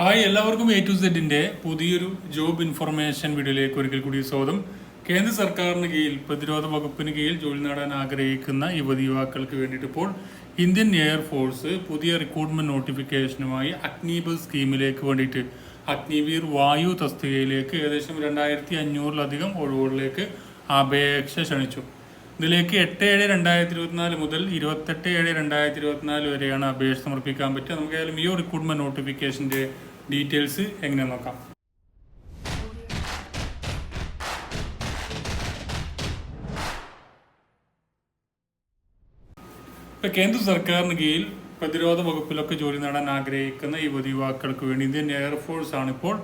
Hi എല്ലാവർക്കും A to സെഡിന്റെ പുതിയൊരു job information വീഡിയോയിലേക്ക് ഒരിക്കൽ കൂടി സ്വാഗതം. കേന്ദ്ര സർക്കാരിന് കീഴിൽ പ്രതിരോധ വകുപ്പിന് കീഴിൽ ജോലി നേടാൻ ആഗ്രഹിക്കുന്ന യുവതി യുവാക്കൾക്ക് വേണ്ടിയിട്ട് ഇപ്പോൾ ഇന്ത്യൻ എയർഫോഴ്സ് പുതിയ റിക്രൂട്ട്മെന്റ് നോട്ടിഫിക്കേഷനുമായി അഗ്നിബൽ സ്കീമിലേക്ക് വേണ്ടിയിട്ട് അഗ്നിവീർ വായു തസ്തികയിലേക്ക് ഏകദേശം രണ്ടായിരത്തി അഞ്ഞൂറിലധികം ഒഴിവുകളിലേക്ക് അപേക്ഷ ക്ഷണിച്ചു. ഇതിലേക്ക് എട്ട് ഏഴ് രണ്ടായിരത്തി ഇരുപത്തിനാല് മുതൽ ഇരുപത്തെട്ട് ഏഴ് രണ്ടായിരത്തി ഇരുപത്തിനാല് വരെയാണ് അപേക്ഷ സമർപ്പിക്കാൻ പറ്റുക. നമുക്ക് ഏതായാലും ഈ റിക്രൂട്ട്മെന്റ് നോട്ടിഫിക്കേഷന്റെ ഡീറ്റെയിൽസ് എങ്ങനെ നോക്കാം. ഇപ്പൊ കേന്ദ്ര സർക്കാരിന് കീഴിൽ പ്രതിരോധ വകുപ്പിലൊക്കെ ജോലി നേടാൻ ആഗ്രഹിക്കുന്ന യുവതി യുവാക്കൾക്ക് വേണ്ടി ഇന്ത്യൻ എയർഫോഴ്സ് ആണ് ഇപ്പോൾ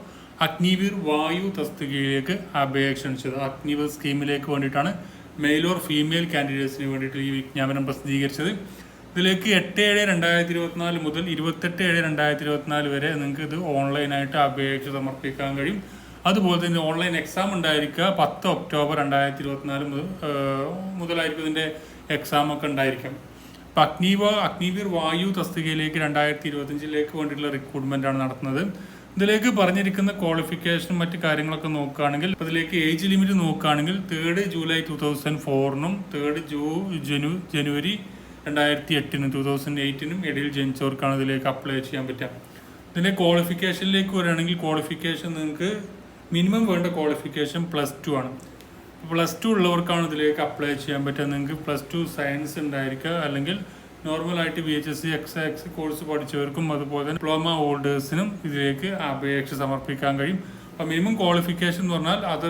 അഗ്നിവീർ വായു തസ്തികയിലേക്ക് അപേക്ഷ അഗ്നിവീർ സ്കീമിലേക്ക് വേണ്ടിയിട്ടാണ് മെയിൽ ഓർ ഫീമെയിൽ കാൻഡിഡേറ്റ്സിന് വേണ്ടിയിട്ട് ഈ വിജ്ഞാപനം പ്രസിദ്ധീകരിച്ചത്. ഇതിലേക്ക് എട്ട് ഏഴ് രണ്ടായിരത്തി ഇരുപത്തിനാല് മുതൽ ഇരുപത്തെട്ട് ഏഴ് രണ്ടായിരത്തി ഇരുപത്തിനാല് വരെ നിങ്ങൾക്ക് ഇത് ഓൺലൈനായിട്ട് അപേക്ഷ സമർപ്പിക്കാൻ കഴിയും. അതുപോലെ തന്നെ ഓൺലൈൻ എക്സാം ഉണ്ടായിരിക്കുക പത്ത് ഒക്ടോബർ രണ്ടായിരത്തി ഇരുപത്തിനാല് മുതൽ മുതലായിരിക്കും ഇതിന്റെ എക്സാം ഒക്കെ ഉണ്ടായിരിക്കും. ഇപ്പം അഗ്നിവ അഗ്നിവീർ വായു തസ്തികയിലേക്ക് രണ്ടായിരത്തി ഇരുപത്തഞ്ചിലേക്ക് വേണ്ടിയിട്ടുള്ള റിക്രൂട്ട്മെന്റ് ആണ് നടത്തുന്നത്. ഇതിലേക്ക് പറഞ്ഞിരിക്കുന്ന ക്വാളിഫിക്കേഷനും മറ്റു കാര്യങ്ങളൊക്കെ നോക്കുകയാണെങ്കിൽ അതിലേക്ക് ഏജ് ലിമിറ്റ് നോക്കുകയാണെങ്കിൽ തേർഡ് ജൂലൈ ടു തൗസൻഡ് ഫോറിനും തേർഡ് ജൂ ജനു ജനുവരി രണ്ടായിരത്തി എട്ടിനും ടു തൗസൻഡ് എയ്റ്റിനും ഇടയിൽ ജനിച്ചവർക്കാണ് ഇതിലേക്ക് അപ്ലൈ ചെയ്യാൻ പറ്റുക. ഇതിന്റെ ക്വാളിഫിക്കേഷനിലേക്ക് വരികയാണെങ്കിൽ ക്വാളിഫിക്കേഷൻ നിങ്ങൾക്ക് മിനിമം വേണ്ട ക്വാളിഫിക്കേഷൻ പ്ലസ് ടു ആണ്. പ്ലസ് ടു ഉള്ളവർക്കാണ് ഇതിലേക്ക് അപ്ലൈ ചെയ്യാൻ പറ്റുക. നിങ്ങൾക്ക് പ്ലസ് ടു സയൻസ് ഉണ്ടായിരിക്കുക. അല്ലെങ്കിൽ നോർമലായിട്ട് B H S C X X course പഠിച്ചവർക്കും അതുപോലെ തന്നെ ഡിപ്ലോമ ഹോൾഡേഴ്സിനും ഇതിലേക്ക് അപേക്ഷ സമർപ്പിക്കാൻ കഴിയും. അപ്പോൾ മിനിമം ക്വാളിഫിക്കേഷൻ എന്ന് പറഞ്ഞാൽ അത്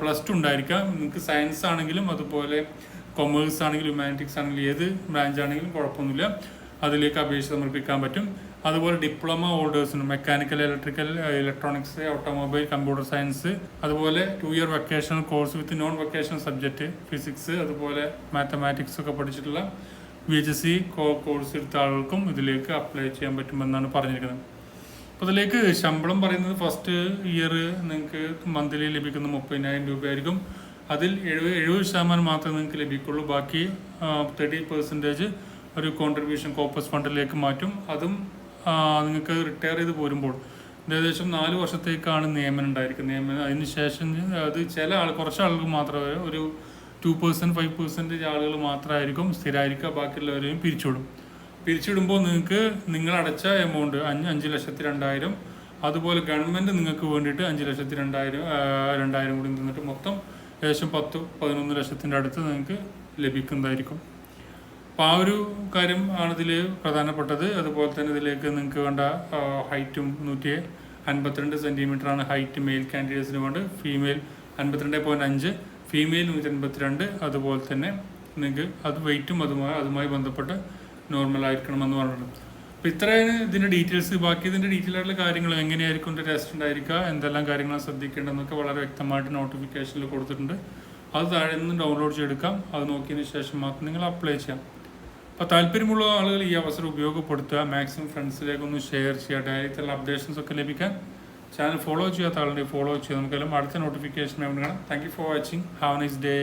പ്ലസ് ടു ഉണ്ടായിരിക്കാം. നിങ്ങൾക്ക് സയൻസ് ആണെങ്കിലും അതുപോലെ കൊമേഴ്സ് ആണെങ്കിലും ഹ്യൂമാനിറ്റിക്സ് ആണെങ്കിലും ഏത് ബ്രാഞ്ച് ആണെങ്കിലും കുഴപ്പമൊന്നുമില്ല. അതിലേക്ക് അപേക്ഷ സമർപ്പിക്കാൻ പറ്റും. അതുപോലെ diploma ഹോൾഡേഴ്സിനും mechanical electrical electronics automobile computer science അതുപോലെ two year vocational course with non vocational subject physics അതുപോലെ മാത്തമാറ്റിക്സ് ഒക്കെ പഠിച്ചിട്ടുള്ള ബി എച്ച് എസ് സി കോ കോഴ്സ് എടുത്ത ആളുകൾക്കും ഇതിലേക്ക് അപ്ലൈ ചെയ്യാൻ പറ്റുമെന്നാണ് പറഞ്ഞിരിക്കുന്നത്. അപ്പോൾ ഇതിലേക്ക് ശമ്പളം പറയുന്നത് ഫസ്റ്റ് ഇയർ നിങ്ങൾക്ക് മന്ത്ലി ലഭിക്കുന്ന മുപ്പതിനായിരം രൂപയായിരിക്കും. അതിൽ എഴുപത് എഴുപത് ശതമാനം മാത്രമേ നിങ്ങൾക്ക് ലഭിക്കുള്ളൂ. ബാക്കി തേർട്ടി പെർസെന്റേജ് ഒരു കോൺട്രിബ്യൂഷൻ കോപ്പസ് ഫണ്ടിലേക്ക് മാറ്റും. അതും നിങ്ങൾക്ക് റിട്ടയർ ചെയ്ത് പോരുമ്പോൾ ഏകദേശം നാല് വർഷത്തേക്കാണ് നിയമനം ഉണ്ടായിരിക്കുന്നത്. നിയമനം അതിന് ശേഷം അത് ചില ആൾ കുറച്ച് ആൾക്ക് മാത്രമേ ഒരു ടു പേഴ്സന്റ് ഫൈവ് പെർസെന്റേജ് ആളുകൾ മാത്രമായിരിക്കും സ്ഥിരമായിരിക്കുക ബാക്കിയുള്ളവരെയും പിരിച്ചുവിടും. പിരിച്ചുവിടുമ്പോൾ നിങ്ങൾക്ക് നിങ്ങൾ അടച്ച എമൗണ്ട് അഞ്ച് അഞ്ച് ലക്ഷത്തി രണ്ടായിരം അതുപോലെ ഗവൺമെന്റ് നിങ്ങൾക്ക് വേണ്ടിയിട്ട് അഞ്ച് ലക്ഷത്തി രണ്ടായിരം രണ്ടായിരം കൂടി നിന്നിട്ട് മൊത്തം ഏകദേശം പത്ത് പതിനൊന്ന് ലക്ഷത്തിന്റെ അടുത്ത് നിങ്ങൾക്ക് ലഭിക്കുന്നതായിരിക്കും. അപ്പോൾ ആ ഒരു കാര്യം ആണ് ഇതിൽ പ്രധാനപ്പെട്ടത്. അതുപോലെ തന്നെ ഇതിലേക്ക് നിങ്ങൾക്ക് വേണ്ട ഹൈറ്റും നൂറ്റി അൻപത്തിരണ്ട് സെന്റിമീറ്റർ ആണ് ഹൈറ്റ്. മെയിൽ കാൻഡിഡേറ്റ്സിന് വേണ്ട ഫീമെയിൽ അൻപത്തിരണ്ട് പോയിന്റ് അഞ്ച് ഫീമെയിൽ നൂറ്റി അൻപത്തിരണ്ട് അതുപോലെ തന്നെ നിങ്ങൾക്ക് അത് വെയിറ്റും അതുമായി അതുമായി ബന്ധപ്പെട്ട് നോർമൽ ആയിരിക്കണം എന്ന് പറഞ്ഞിട്ടുണ്ട്. അപ്പോൾ ഇത്രയാണ് ഇതിന്റെ ഡീറ്റെയിൽസ് ബാക്കി ഇതിന്റെ ഡീറ്റെയിൽ ആയിട്ടുള്ള കാര്യങ്ങൾ എങ്ങനെയായിരിക്കും ഇതിന്റെ ടെസ്റ്റ് ഉണ്ടായിരിക്കുക എന്തെല്ലാം കാര്യങ്ങളാണ് ശ്രദ്ധിക്കേണ്ടതെന്നൊക്കെ വളരെ വ്യക്തമായിട്ട് നോട്ടിഫിക്കേഷനിൽ കൊടുത്തിട്ടുണ്ട്. അത് താഴെ നിന്ന് ഡൗൺലോഡ് ചെയ്തെടുക്കാം. അത് നോക്കിയതിന് ശേഷം മാത്രം നിങ്ങൾ അപ്ലൈ ചെയ്യാം. അപ്പോൾ താല്പര്യമുള്ള ആളുകൾ ഈ അവസരം ഉപയോഗപ്പെടുത്തുക. മാക്സിമം ഫ്രണ്ട്സിലേക്കൊന്ന് ഷെയർ ചെയ്യുക ഡയറക്റ്റുള്ള അപ്ഡേഷൻസ് ഒക്കെ ലഭിക്കാൻ ചാനൽ ഫോളോ ചെയ്യാത്ത ആളുണ്ടെങ്കിൽ ഫോളോ ചെയ്യുക നമുക്കെല്ലാം അടുത്ത നോട്ടിഫിക്കേഷൻ വേണം thank you for watching have nice day